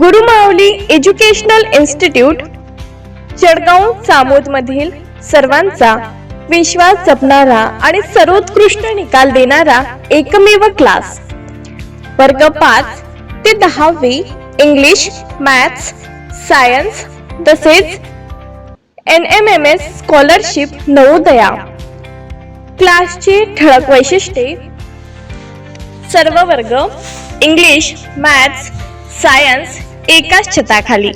Gurumauli educational institute Jalgaon चामोद मधील सर्वांचा विश्वास जपणारा आणि सर्वोत्कृष्ट निकाल देणारा एकमेव क्लास. वर्ग पाच ते दहावी इंग्लिश मॅथ्स सायन्स तसेच N M M S scholarship Navodaya. क्लासची ठळक वैशिष्ट्ये. सर्व वर्ग इंग्लिश मॅथ्स सायन्स एकाच छताखाली.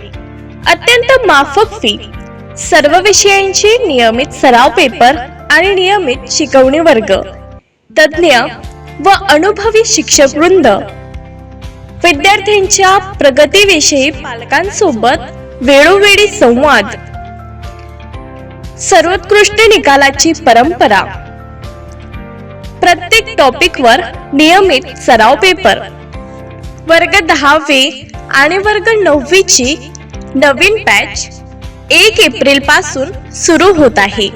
अत्यंत माफक फी सर्व विषयांची नियमित सराव पेपर आणि नियमित शिकवणी वर्ग. तज्ज्ञ व अनुभवी शिक्षक वृंद. विद्यार्थ्यांच्या प्रगतीविषयी पालकांसोबत वेळोवेळी संवाद. सर्वोत्कृष्ट निकालाची परंपरा. प्रत्येक टॉपिकवर नियमित सराव पेपर वर्ग दहावी आणि वर्ग नववीची नवीन बॅच एक एप्रिलपासून सुरू होत आहे.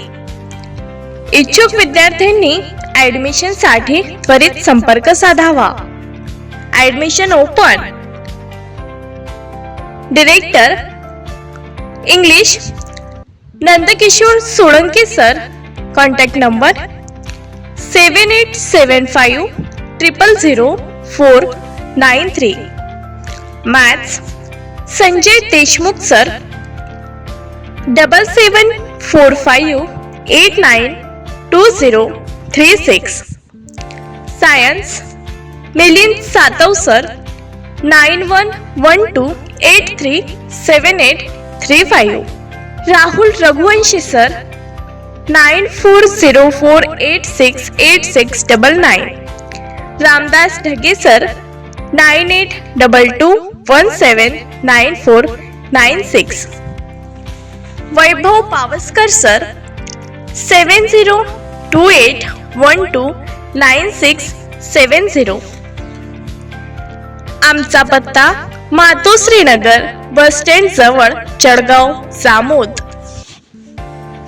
इच्छुक विद्यार्थ्यांनी ऍडमिशनसाठी त्वरित संपर्क साधावा. Admission open director English Nandkishor Solanke sir contact number seven eight seven five triple zero four nine three. Maths. Sanjay Deshmukh sir. Double seven four five eight nine two zero three six. Science. Milind Satav sir. Nine one one two eight three seven eight three five. Rahul Raghuvanshi sir. Nine four zero four eight six eight six double nine. Ramdas Dhage sir. Nine eight double two one seven nine four nine six. Vaibhav Pawaskar sir seven zero two eight one two nine six seven zero. आमचा पत्ता मातोश्रीनगर bus stand जवळ जळगाव जामोद.